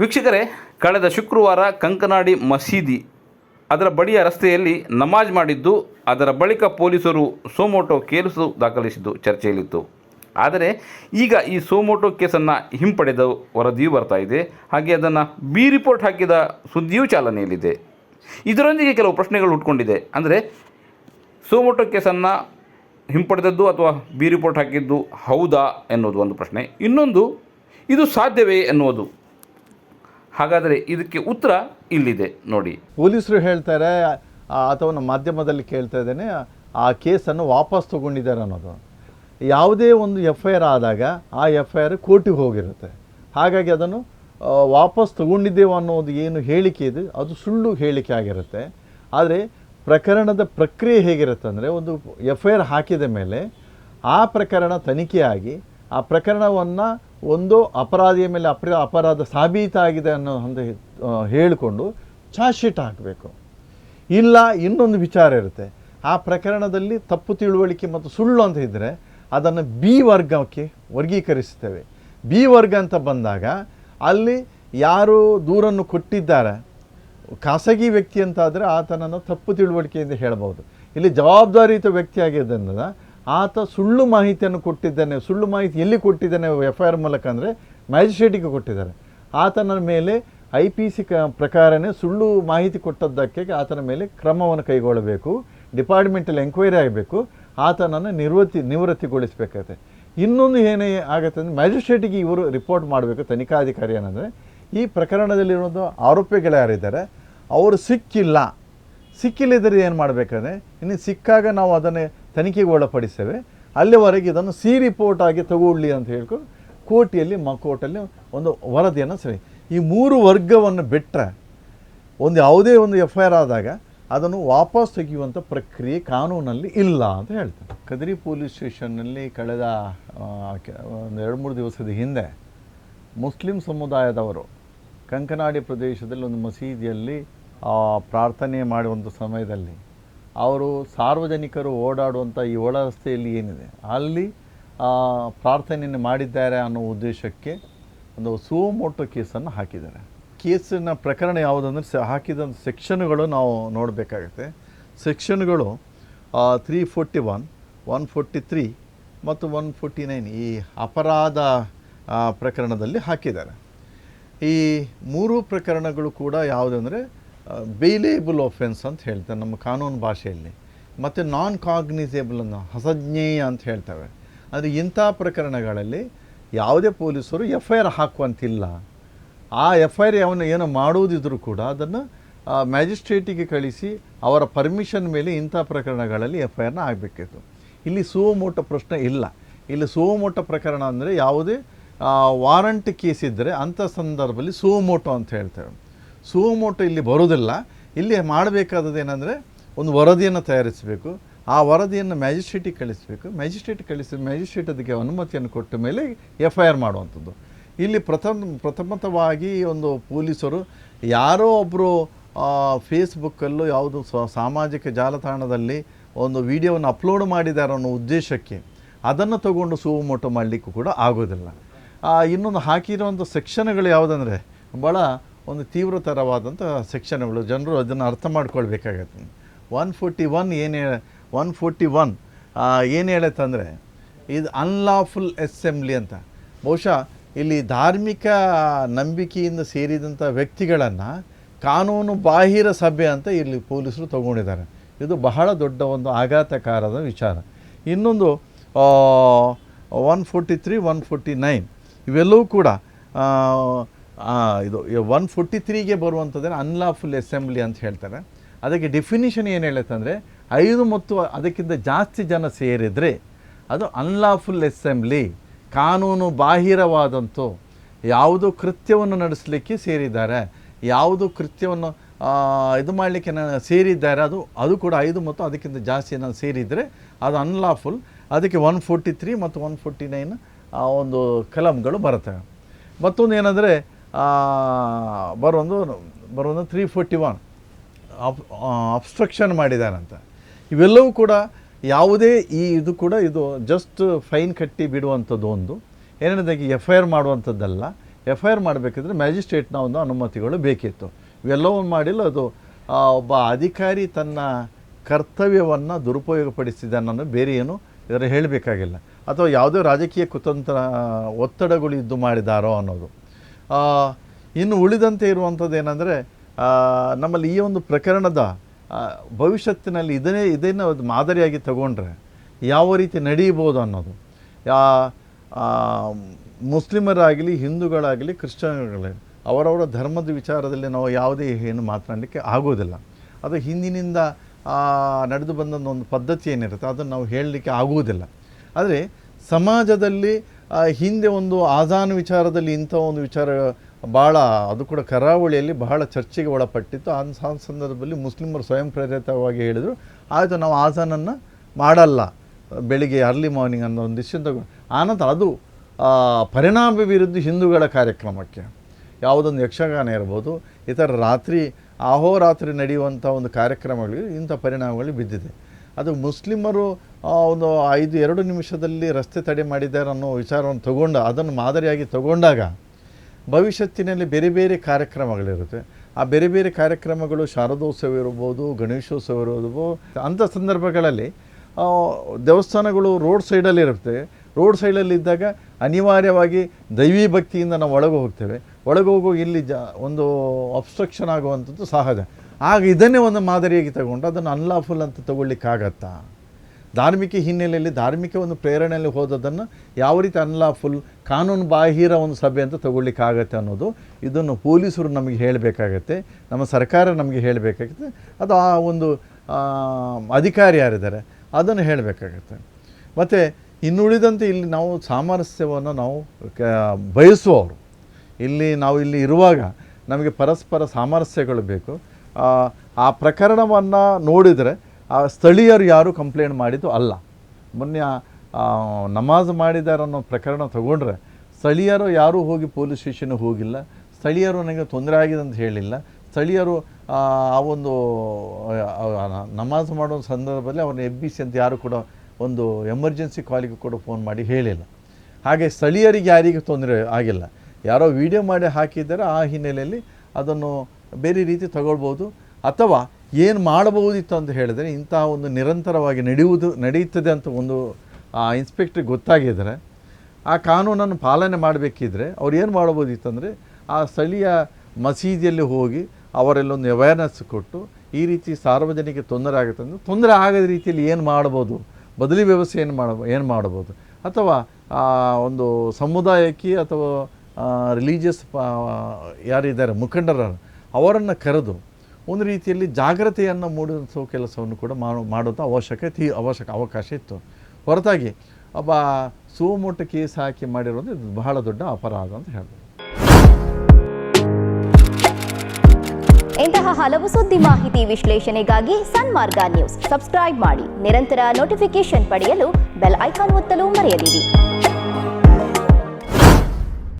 ವೀಕ್ಷಕರೇ, ಕಳೆದ ಶುಕ್ರವಾರ ಕಂಕನಾಡಿ ಮಸೀದಿ ಅದರ ಬಳಿಯ ರಸ್ತೆಯಲ್ಲಿ ನಮಾಜ್ ಮಾಡಿದ್ದು, ಅದರ ಬಳಿಕ ಪೊಲೀಸರು ಸೋಮೋಟೋ ಕೇಸು ದಾಖಲಿಸಿದ್ದು ಚರ್ಚೆಯಲ್ಲಿತ್ತು. ಆದರೆ, ಈಗ ಈ ಸೋಮೋಟೋ ಕೇಸನ್ನು ಹಿಂಪಡೆದ ವರದಿಯೂ ಬರ್ತಾ ಇದೆ. ಹಾಗೆ ಅದನ್ನು ಬಿ ರಿಪೋರ್ಟ್ ಹಾಕಿದ ಸುದ್ದಿಯೂ ಚಾಲನೆಯಲ್ಲಿದೆ. ಇದರೊಂದಿಗೆ ಕೆಲವು ಪ್ರಶ್ನೆಗಳು ಹುಟ್ಕೊಂಡಿದೆ ಅಂದರೆ, ಸೋಮೋಟೋ ಕೇಸನ್ನು ಹಿಂಪಡೆದದ್ದು ಅಥವಾ ಬಿ ರಿಪೋರ್ಟ್ ಹಾಕಿದ್ದು ಹೌದಾ ಎನ್ನುವುದು ಒಂದು ಪ್ರಶ್ನೆ. ಇನ್ನೊಂದು, ಇದು ಸಾಧ್ಯವೇ ಎನ್ನುವುದು. ಹಾಗಾದರೆ ಇದಕ್ಕೆ ಉತ್ತರ ಇಲ್ಲಿದೆ, ನೋಡಿ. ಪೊಲೀಸರು ಹೇಳ್ತಾರೆ ಅಥವಾ ನಮ್ಮ ಮಾಧ್ಯಮದಲ್ಲಿ ಕೇಳ್ತಾ ಇದ್ದೇನೆ, ಆ ಕೇಸನ್ನು ವಾಪಸ್ ತಗೊಂಡಿದ್ದಾರೆ ಅನ್ನೋದು. ಯಾವುದೇ ಒಂದು ಎಫ್ ಐ ಆರ್ ಆದಾಗ ಆ ಎಫ್ ಐ ಆರ್ ಕೋರ್ಟಿಗೆ ಹೋಗಿರುತ್ತೆ. ಹಾಗಾಗಿ ಅದನ್ನು ವಾಪಸ್ ತಗೊಂಡಿದ್ದೇವೆ ಅನ್ನೋದು ಏನು ಹೇಳಿಕೆ ಇದೆ, ಅದು ಸುಳ್ಳು ಹೇಳಿಕೆ ಆಗಿರುತ್ತೆ. ಆದರೆ ಪ್ರಕರಣದ ಪ್ರಕ್ರಿಯೆ ಹೇಗಿರುತ್ತೆ ಅಂದರೆ, ಒಂದು ಎಫ್ ಐ ಆರ್ ಹಾಕಿದ ಮೇಲೆ ಆ ಪ್ರಕರಣ ತನಿಖೆಯಾಗಿ, ಆ ಪ್ರಕರಣವನ್ನು ಒಂದು ಅಪರಾಧಿಯ ಮೇಲೆ ಅಪರ, ಅಪರಾಧ ಸಾಬೀತಾಗಿದೆ ಅನ್ನೋ ಒಂದು ಹೇಳಿಕೊಂಡು ಚಾರ್ಜ್ ಶೀಟ್ ಹಾಕಬೇಕು. ಇಲ್ಲ, ಇನ್ನೊಂದು ವಿಚಾರ ಇರುತ್ತೆ. ಆ ಪ್ರಕರಣದಲ್ಲಿ ತಪ್ಪು ತಿಳುವಳಿಕೆ ಮತ್ತು ಸುಳ್ಳು ಅಂತ ಇದ್ದರೆ ಅದನ್ನು ಬಿ ವರ್ಗಕ್ಕೆ ವರ್ಗೀಕರಿಸ್ತೇವೆ ಬಿ ವರ್ಗ ಅಂತ ಬಂದಾಗ ಅಲ್ಲಿ ಯಾರು ದೂರನ್ನು ಕೊಟ್ಟಿದ್ದಾರೆ, ಖಾಸಗಿ ವ್ಯಕ್ತಿ ಅಂತಾದರೆ ಆತನನ್ನು ತಪ್ಪು ತಿಳುವಳಿಕೆ ಎಂದು ಹೇಳಬಹುದು ಇಲ್ಲಿ ಜವಾಬ್ದಾರಿಯುತ ವ್ಯಕ್ತಿ ಆತ ಸುಳ್ಳು ಮಾಹಿತಿಯನ್ನು ಕೊಟ್ಟಿದ್ದಾನೆ, ಸುಳ್ಳು ಮಾಹಿತಿ ಎಲ್ಲಿ ಕೊಟ್ಟಿದ್ದಾನೆ ಎಫ್ ಐ ಆರ್ ಮೂಲಕ ಅಂದರೆ ಮ್ಯಾಜಿಸ್ಟ್ರೇಟಿಗೆ ಕೊಟ್ಟಿದ್ದಾರೆ. ಆತನ ಮೇಲೆ ಐ ಪಿ ಸಿ ಕ ಪ್ರಕಾರನೇ ಸುಳ್ಳು ಮಾಹಿತಿ ಕೊಟ್ಟದ್ದಕ್ಕೆ ಆತನ ಮೇಲೆ ಕ್ರಮವನ್ನು ಕೈಗೊಳ್ಳಬೇಕು, ಡಿಪಾರ್ಟ್ಮೆಂಟಲ್ಲಿ ಎಂಕ್ವೈರಿ ಆಗಬೇಕು, ಆತನನ್ನು ನಿವೃತ್ತಿ ನಿವೃತ್ತಿಗೊಳಿಸಬೇಕಾಗತ್ತೆ. ಇನ್ನೊಂದು ಏನೇ ಆಗುತ್ತೆ ಅಂದರೆ ಮ್ಯಾಜಿಸ್ಟ್ರೇಟಿಗೆ ಇವರು ರಿಪೋರ್ಟ್ ಮಾಡಬೇಕು, ತನಿಖಾಧಿಕಾರಿ ಏನಂದರೆ. ಈ ಪ್ರಕರಣದಲ್ಲಿರುವಂಥ ಆರೋಪಿಗಳು ಯಾರಿದ್ದಾರೆ? ಅವರು ಸಿಕ್ಕಿಲ್ಲ. ಸಿಕ್ಕಿಲ್ಲದ್ರೆ ಏನು ಮಾಡಬೇಕಂದ್ರೆ? ಇನ್ನು ಸಿಕ್ಕಾಗ ನಾವು ಅದನ್ನೇ ತನಿಖೆಗೆ ಒಳಪಡಿಸ್ತೇವೆ ಅಲ್ಲಿವರೆಗೆ ಇದನ್ನು ಸಿ ರಿಪೋರ್ಟ್ ಆಗಿ ತಗೊಳ್ಳಿ ಅಂತ ಹೇಳ್ಕೊಂಡು ಕೋರ್ಟಿಯಲ್ಲಿ ಮ ಕೋರ್ಟಲ್ಲಿ ಒಂದು ವರದಿಯನ್ನು ಸರಿ. ಈ ಮೂರು ವರ್ಗವನ್ನು ಬಿಟ್ಟರೆ ಒಂದು ಯಾವುದೇ ಒಂದು ಎಫ್ ಐ ಆರ್ ಆದಾಗ ಅದನ್ನು ವಾಪಸ್ ತೆಗೆಯುವಂಥ ಪ್ರಕ್ರಿಯೆ ಕಾನೂನಲ್ಲಿ ಇಲ್ಲ ಅಂತ ಹೇಳ್ತಾರೆ. ಕದ್ರಿ ಪೊಲೀಸ್ ಸ್ಟೇಷನ್ನಲ್ಲಿ ಕಳೆದ ಒಂದು ಎರಡು ಮೂರು ದಿವಸದ ಹಿಂದೆ ಮುಸ್ಲಿಂ ಸಮುದಾಯದವರು ಕಂಕನಾಡಿ ಪ್ರದೇಶದಲ್ಲಿ ಒಂದು ಮಸೀದಿಯಲ್ಲಿ ಪ್ರಾರ್ಥನೆ ಮಾಡುವಂಥ ಸಮಯದಲ್ಲಿ ಅವರು ಸಾರ್ವಜನಿಕರು ಓಡಾಡುವಂಥ ಈ ಒಳ ರಸ್ತೆಯಲ್ಲಿ ಏನಿದೆ? ಅಲ್ಲಿ ಪ್ರಾರ್ಥನೆಯನ್ನು ಮಾಡಿದ್ದಾರೆ ಅನ್ನೋ ಉದ್ದೇಶಕ್ಕೆ ಒಂದು ಸುಮೋಟೋ ಕೇಸನ್ನು ಹಾಕಿದ್ದಾರೆ. ಕೇಸಿನ ಪ್ರಕರಣ ಯಾವುದಂದ್ರೆ ಸ ಹಾಕಿದಂಥ ಸೆಕ್ಷನ್ಗಳು ನಾವು ನೋಡಬೇಕಾಗುತ್ತೆ. ಸೆಕ್ಷನ್ಗಳು three forty one one forty three ಮತ್ತು ಒನ್ ಫೋರ್ಟಿ ನೈನ್ ಈ ಅಪರಾಧ ಪ್ರಕರಣದಲ್ಲಿ ಹಾಕಿದ್ದಾರೆ. ಈ ಮೂರು ಪ್ರಕರಣಗಳು ಕೂಡ ಯಾವುದಂದರೆ ಬೇಲೇಬಲ್ ಒಫೆನ್ಸ್ ಅಂತ ಹೇಳ್ತಾರೆ ನಮ್ಮ ಕಾನೂನು ಭಾಷೆಯಲ್ಲಿ. ಮತ್ತು ನಾನ್ ಕಾಗ್ನಿಸೇಬಲ್ ಅನ್ನು ಹಸಜ್ಞೇಯ ಅಂತ ಹೇಳ್ತೇವೆ. ಅಂದರೆ ಇಂಥ ಪ್ರಕರಣಗಳಲ್ಲಿ ಯಾವುದೇ ಪೊಲೀಸರು ಎಫ್ ಐ ಆರ್ ಹಾಕುವಂತಿಲ್ಲ. ಆ ಎಫ್ ಐ ಆರ್ ಅವನು ಏನೋ ಮಾಡುವುದಿದ್ರೂ ಕೂಡ ಅದನ್ನು ಮ್ಯಾಜಿಸ್ಟ್ರೇಟಿಗೆ ಕಳಿಸಿ ಅವರ ಪರ್ಮಿಷನ್ ಮೇಲೆ ಇಂಥ ಪ್ರಕರಣಗಳಲ್ಲಿ ಎಫ್ ಐ ಆರ್ನ ಆಗಬೇಕಿತ್ತು. ಇಲ್ಲಿ ಸುವಮೋಟ ಪ್ರಶ್ನೆ ಇಲ್ಲ. ಇಲ್ಲಿ ಸುವಮೋಟ ಪ್ರಕರಣ ಅಂದರೆ ಯಾವುದೇ ವಾರಂಟ್ ಕೇಸ್ ಇದ್ದರೆ ಅಂಥ ಸಂದರ್ಭದಲ್ಲಿ ಸುವಮೋಟೋ ಅಂತ ಹೇಳ್ತೇವೆ. ಸುವಮೋಟೋ ಇಲ್ಲಿ ಬರೋದಿಲ್ಲ ಇಲ್ಲಿ ಮಾಡಬೇಕಾದದ್ದು ಏನಂದರೆ ಒಂದು ವರದಿಯನ್ನು ತಯಾರಿಸಬೇಕು. ಆ ವರದಿಯನ್ನು ಮ್ಯಾಜಿಸ್ಟ್ರೇಟಿಗೆ ಕಳಿಸಬೇಕು. ಮ್ಯಾಜಿಸ್ಟ್ರೇಟ್ ಕಳಿಸಿ ಮ್ಯಾಜಿಸ್ಟ್ರೇಟ್ ಅದಕ್ಕೆ ಅನುಮತಿಯನ್ನು ಕೊಟ್ಟ ಮೇಲೆ ಎಫ್ ಐ ಆರ್ ಮಾಡುವಂಥದ್ದು. ಇಲ್ಲಿ ಪ್ರಥಮ, ಪ್ರಥಮತವಾಗಿ ಒಂದು ಪೊಲೀಸರು ಯಾರೋ ಒಬ್ಬರು ಫೇಸ್ಬುಕ್ಕಲ್ಲೂ ಯಾವುದು ಸಾಮಾಜಿಕ ಜಾಲತಾಣದಲ್ಲಿ ಒಂದು ವಿಡಿಯೋವನ್ನು ಅಪ್ಲೋಡ್ ಮಾಡಿದ್ದಾರೆ ಅನ್ನೋ ಉದ್ದೇಶಕ್ಕೆ ಅದನ್ನು ತಗೊಂಡು ಸುವಮೋಟೋ ಮಾಡಲಿಕ್ಕೂ ಕೂಡ ಆಗೋದಿಲ್ಲ. ಇನ್ನೊಂದು ಹಾಕಿರೋಂಥ ಸೆಕ್ಷನ್ಗಳು ಯಾವುದಂದರೆ ಭಾಳ ಒಂದು ತೀವ್ರತರವಾದಂಥ ಸೆಕ್ಷನ್ಗಳು ಜನರು ಅದನ್ನು ಅರ್ಥ ಮಾಡ್ಕೊಳ್ಬೇಕಾಗತ್ತೆ. ಒನ್ ಫೋರ್ಟಿ ಒನ್ ಏನು ಒನ್ ಫೋರ್ಟಿ ಒನ್ ಏನು ಹೇಳುತ್ತಂದರೆ ಇದು ಅನ್ಲಾಫುಲ್ ಅಸೆಂಬ್ಲಿ ಅಂತ. ಬಹುಶಃ ಇಲ್ಲಿ ಧಾರ್ಮಿಕ ನಂಬಿಕೆಯಿಂದ ಸೇರಿದಂಥ ವ್ಯಕ್ತಿಗಳನ್ನು ಕಾನೂನು ಬಾಹಿರ ಸಭೆ ಅಂತ ಇಲ್ಲಿ ಪೊಲೀಸರು ತಗೊಂಡಿದ್ದಾರೆ. ಇದು ಬಹಳ ದೊಡ್ಡ ಒಂದು ಆಘಾತಕಾರದ ವಿಚಾರ. ಇನ್ನೊಂದು one forty three, one forty nine, ಇವೆಲ್ಲವೂ ಕೂಡ ಇದು ಒನ್ ಫೋರ್ಟಿ ತ್ರೀಗೆ ಬರುವಂಥದ್ದೇ ಅನ್ಲಾಫುಲ್ ಅಸೆಂಬ್ಲಿ ಅಂತ ಹೇಳ್ತಾರೆ. ಅದಕ್ಕೆ ಡೆಫಿನಿಷನ್ ಏನು ಹೇಳುತ್ತೆ ಅಂದರೆ, ಐದು ಮತ್ತು ಅದಕ್ಕಿಂತ ಜಾಸ್ತಿ ಜನ ಸೇರಿದರೆ ಅದು ಅನ್ಲಾಫುಲ್ ಅಸೆಂಬ್ಲಿ ಕಾನೂನು ಬಾಹಿರವಾದಂಥ ಯಾವುದು ಕೃತ್ಯವನ್ನು ನಡೆಸಲಿಕ್ಕೆ ಸೇರಿದ್ದಾರೆ. ಯಾವುದು ಕೃತ್ಯವನ್ನು ಇದು ಮಾಡಲಿಕ್ಕೆ ನಾನು ಸೇರಿದ್ದಾರೆ. ಅದು ಅದು ಕೂಡ ಐದು ಮತ್ತು ಅದಕ್ಕಿಂತ ಜಾಸ್ತಿ ಜನ ಸೇರಿದರೆ ಅದು ಅನ್ಲಾಫುಲ್ ಅದಕ್ಕೆ ಒನ್ ಫೋರ್ಟಿ ತ್ರೀ ಮತ್ತು ಒನ್ ಫೋರ್ಟಿ ನೈನ್ ಒಂದು ಕಲಂಗಳು ಬರ್ತವೆ ಮತ್ತೊಂದು ಏನಂದರೆ ಬರೋದು ಬರೋದು ತ್ರೀ ಫೋರ್ಟಿ ಒನ್ ಅಬ್ ಅಬ್ಸ್ಟ್ರಕ್ಷನ್ ಮಾಡಿದಾರಂತ ಇವೆಲ್ಲವೂ ಕೂಡ ಯಾವುದೇ ಈ ಇದು ಕೂಡ ಇದು ಜಸ್ಟ್ ಫೈನ್ ಕಟ್ಟಿ ಬಿಡುವಂಥದ್ದು ಒಂದು. ಏನೇನದಾಗಿ ಎಫ್ ಐ ಆರ್ ಮಾಡುವಂಥದ್ದಲ್ಲ. ಎಫ್ ಐ ಆರ್ ಮಾಡಬೇಕಿದ್ರೆ ಮ್ಯಾಜಿಸ್ಟ್ರೇಟ್ನ ಒಂದು ಅನುಮತಿಗಳು ಬೇಕಿತ್ತು. ಇವೆಲ್ಲವೂ ಮಾಡಿಲ್ಲ, ಅದು ಒಬ್ಬ ಅಧಿಕಾರಿ ತನ್ನ ಕರ್ತವ್ಯವನ್ನು ದುರುಪಯೋಗಪಡಿಸಿದ ನಾನು ಬೇರೆ ಏನು ಇದರ ಹೇಳಬೇಕಾಗಿಲ್ಲ. ಅಥವಾ ಯಾವುದೇ ರಾಜಕೀಯ ಕುತಂತ್ರ, ಒತ್ತಡಗಳು ಇದ್ದು ಮಾಡಿದಾರೋ ಅನ್ನೋದು. ಇನ್ನು ಉಳಿದಂತೆ ಇರುವಂಥದ್ದು ಏನಂದರೆ ನಮ್ಮಲ್ಲಿ ಈ ಒಂದು ಪ್ರಕರಣದ ಭವಿಷ್ಯತ್ತಿನಲ್ಲಿ ಇದನ್ನೇ, ಇದನ್ನು ಮಾದರಿಯಾಗಿ ತಗೊಂಡ್ರೆ ಯಾವ ರೀತಿ ನಡೀಬೋದು ಅನ್ನೋದು. ಯಾ ಮುಸ್ಲಿಮರಾಗಲಿ, ಹಿಂದೂಗಳಾಗಲಿ, ಕ್ರಿಶ್ಚಿಯನ್ಗಳಾಗಲಿ, ಅವರವರ ಧರ್ಮದ ವಿಚಾರದಲ್ಲಿ ನಾವು ಯಾವುದೇ ಏನು ಮಾತನಾಡಲಿಕ್ಕೆ ಆಗೋದಿಲ್ಲ. ಅದು ಹಿಂದಿನಿಂದ ನಡೆದು ಬಂದ ಒಂದು ಪದ್ಧತಿ ಏನಿರುತ್ತೆ, ಅದನ್ನು ನಾವು ಹೇಳಲಿಕ್ಕೆ ಆಗುವುದಿಲ್ಲ ಆದರೆ ಸಮಾಜದಲ್ಲಿ ಹಿಂದೆ ಒಂದು ಆಜಾನ್ ವಿಚಾರದಲ್ಲಿ ಇಂಥ ಒಂದು ವಿಚಾರ ಭಾಳ ಅದು ಕೂಡ ಕರಾವಳಿಯಲ್ಲಿ ಬಹಳ ಚರ್ಚೆಗೆ ಒಳಪಟ್ಟಿತ್ತು. ಆ ಸಂದರ್ಭದಲ್ಲಿ ಮುಸ್ಲಿಮರು ಸ್ವಯಂ ಪ್ರೇರಿತವಾಗಿ ಹೇಳಿದರು, ಆಯಿತು ನಾವು ಆಜಾನನ್ನು ಮಾಡಲ್ಲ, ಬೆಳಿಗ್ಗೆ ಅರ್ಲಿ ಮಾರ್ನಿಂಗ್ ಅನ್ನೋ ಒಂದು ನಿಶ್ಚಿಂತ ಆನಂತರ ಅದು ಪರಿಣಾಮ ವಿರುದ್ಧ ಹಿಂದೂಗಳ ಕಾರ್ಯಕ್ರಮಕ್ಕೆ ಯಾವುದೊಂದು ಯಕ್ಷಗಾನ ಇರ್ಬೋದು, ಇತರ ರಾತ್ರಿ, ಅಹೋರಾತ್ರಿ ನಡೆಯುವಂಥ ಒಂದು ಕಾರ್ಯಕ್ರಮಗಳಿಗೆ ಇಂಥ ಪರಿಣಾಮಗಳು ಬಿದ್ದಿದೆ. ಅದು ಮುಸ್ಲಿಮರು ಒಂದು ಐದು, ಎರಡು ನಿಮಿಷದಲ್ಲಿ ರಸ್ತೆ ತಡೆ ಮಾಡಿದ್ದಾರೆ ಅನ್ನೋ ವಿಚಾರವನ್ನು ತಗೊಂಡು, ಅದನ್ನು ಮಾದರಿಯಾಗಿ ತಗೊಂಡಾಗ ಭವಿಷ್ಯತ್ತಿನಲ್ಲಿ ಬೇರೆ ಬೇರೆ ಕಾರ್ಯಕ್ರಮಗಳಿರುತ್ತೆ. ಆ ಬೇರೆ ಬೇರೆ ಕಾರ್ಯಕ್ರಮಗಳು ಶಾರದೋತ್ಸವ ಇರ್ಬೋದು ಗಣೇಶೋತ್ಸವ ಇರ್ಬೋದು ಅಂಥ ಸಂದರ್ಭಗಳಲ್ಲಿ ದೇವಸ್ಥಾನಗಳು ರೋಡ್ ಸೈಡಲ್ಲಿ ಇರುತ್ತೆ. ರೋಡ್ ಸೈಡಲ್ಲಿ ಇದ್ದಾಗ ಅನಿವಾರ್ಯವಾಗಿ ದೈವಿ ಭಕ್ತಿಯಿಂದ ನಾವು ಒಳಗೆ ಹೋಗ್ತೇವೆ. ಒಳಗೆ ಹೋಗೋ ಇಲ್ಲಿ ಜ, ಒಂದು ಅಬ್ಸ್ಟ್ರಕ್ಷನ್ ಆಗುವಂಥದ್ದು ಸಹಜ. ಆಗ ಇದನ್ನೇ ಒಂದು ಮಾದರಿಯಾಗಿ ತಗೊಂಡು ಅದನ್ನು ಅನ್ಲಾಫುಲ್ ಅಂತ ತಗೊಳ್ಳಿಕ್ಕಾಗತ್ತಾ? ಧಾರ್ಮಿಕ ಹಿನ್ನೆಲೆಯಲ್ಲಿ ಧಾರ್ಮಿಕ ಒಂದು ಪ್ರೇರಣೆಯಲ್ಲಿ ಹೋದದನ್ನು ಯಾವ ರೀತಿ ಅನ್ಲಾಫುಲ್ ಕಾನೂನು ಬಾಹಿರ ಒಂದು ಸಭೆ ಅಂತ ತಗೊಳ್ಳಿಕ್ಕಾಗತ್ತೆ ಅನ್ನೋದು ಇದನ್ನು ಪೊಲೀಸರು ನಮಗೆ ಹೇಳಬೇಕಾಗತ್ತೆ, ನಮ್ಮ ಸರ್ಕಾರ ನಮಗೆ ಹೇಳಬೇಕಾಗತ್ತೆ, ಅದು ಆ ಒಂದು ಅಧಿಕಾರಿ ಯಾರಿದ್ದಾರೆ ಅದನ್ನು ಹೇಳಬೇಕಾಗತ್ತೆ. ಮತ್ತು ಇನ್ನುಳಿದಂತೆ ಇಲ್ಲಿ ನಾವು ಸಾಮರಸ್ಯವನ್ನು ನಾವು ಬಯಸುವವರು, ಇಲ್ಲಿ ನಾವು ಇಲ್ಲಿ ಇರುವಾಗ ನಮಗೆ ಪರಸ್ಪರ ಸಾಮರಸ್ಯಗಳು ಬೇಕು ಆ, ಪ್ರಕರಣವನ್ನು ನೋಡಿದರೆ ಆ ಸ್ಥಳೀಯರು ಯಾರು ಕಂಪ್ಲೇಂಟ್ ಮಾಡಿದ್ದು ಅಲ್ಲ. ಮೊನ್ನೆ ನಮಾಜ್ ಮಾಡಿದ್ದಾರೆ ಅನ್ನೋ ಪ್ರಕರಣ ತಗೊಂಡ್ರೆ ಸ್ಥಳೀಯರು ಯಾರೂ ಹೋಗಿ ಪೊಲೀಸ್ ಸ್ಟೇಷನ್ಗೆ ಹೋಗಿಲ್ಲ ಸ್ಥಳೀಯರು ನನಗೆ ತೊಂದರೆ ಆಗಿದೆ ಅಂತ ಹೇಳಿಲ್ಲ ಸ್ಥಳೀಯರು ಆ ಒಂದು ನಮಾಜ್ ಮಾಡೋ ಸಂದರ್ಭದಲ್ಲಿ ಅವ್ರನ್ನ ಎಬ್ಬಿಸಿ ಅಂತ ಯಾರು ಕೂಡ ಒಂದು ಎಮರ್ಜೆನ್ಸಿ ಕಾಲಿಗೆ ಕೂಡ ಫೋನ್ ಮಾಡಿ ಹೇಳಿಲ್ಲ. ಹಾಗೆ ಸ್ಥಳೀಯರಿಗೆ ಯಾರಿಗೂ ತೊಂದರೆ ಆಗಿಲ್ಲ. ಯಾರೋ ವಿಡಿಯೋ ಮಾಡಿ ಹಾಕಿದ್ದಾರೆ ಆ ಹಿನ್ನೆಲೆಯಲ್ಲಿ ಅದನ್ನು ಬೇರೆ ರೀತಿ ತಗೊಳ್ಬೋದು. ಅಥವಾ ಏನು ಮಾಡಬಹುದಿತ್ತು ಅಂತ ಹೇಳಿದರೆ ಇಂತಹ ಒಂದು ನಿರಂತರವಾಗಿ ನಡೆಯುವುದು, ನಡೆಯುತ್ತದೆ ಅಂತ ಒಂದು, ಆ ಇನ್ಸ್ಪೆಕ್ಟ್ರಿಗೆ ಗೊತ್ತಾಗಿದ್ದರೆ ಆ ಕಾನೂನನ್ನು ಪಾಲನೆ ಮಾಡಬೇಕಿದ್ರೆ ಅವ್ರು ಏನು ಮಾಡ್ಬೋದಿತ್ತು ಅಂದರೆ ಆ ಸ್ಥಳೀಯ ಮಸೀದಿಯಲ್ಲಿ ಹೋಗಿ ಅವರೆಲ್ಲೊಂದು ಅವೇರ್ನೆಸ್ ಕೊಟ್ಟು ಈ ರೀತಿ ಸಾರ್ವಜನಿಕ ತೊಂದರೆ ಆಗುತ್ತೆ ಅಂದರೆ ತೊಂದರೆ ಆಗದ ರೀತಿಯಲ್ಲಿ ಏನು ಮಾಡ್ಬೋದು ಬದಲಿ ವ್ಯವಸ್ಥೆ ಏನು ಮಾಡ, ಏನು ಮಾಡ್ಬೋದು ಅಥವಾ ಒಂದು ಸಮುದಾಯಕ್ಕೆ ಅಥವಾ ರಿಲೀಜಿಯಸ್ ಯಾರಿದ್ದಾರೆ ಮುಖಂಡರ ಅವರನ್ನು ಕರೆದು ಒಂದು ರೀತಿಯಲ್ಲಿ ಜಾಗ್ರತೆಯನ್ನು ಮೂಡಿಸೋ ಕೆಲಸವನ್ನು ಕೂಡ ಮಾಡು ಮಾಡುವಂಥ ಅವಶ್ಯಕತೆ ಅವಶ್ಯಕ, ಅವಕಾಶ ಇತ್ತು. ಹೊರತಾಗಿ ಒಬ್ಬ ಸುಮೋಟ ಕೇಸ್ ಹಾಕಿ ಮಾಡಿರೋದು ಇದು ಬಹಳ ದೊಡ್ಡ ಅಪರಾಧ ಅಂತ ಹೇಳ್ಬೋದು. ಇಂತಹ ಹಲವು ಸುದ್ದಿ ಮಾಹಿತಿ ವಿಶ್ಲೇಷಣೆಗಾಗಿ ಸನ್ಮಾರ್ಗ ನ್ಯೂಸ್. ಸಬ್ಸ್ಕ್ರೈಬ್ ಮಾಡಿ, ನಿರಂತರ ನೋಟಿಫಿಕೇಶನ್ ಪಡೆಯಲು ಬೆಲ್ ಐಕಾನ್ ಒತ್ತಲು ಮರೆಯದಿರಿ.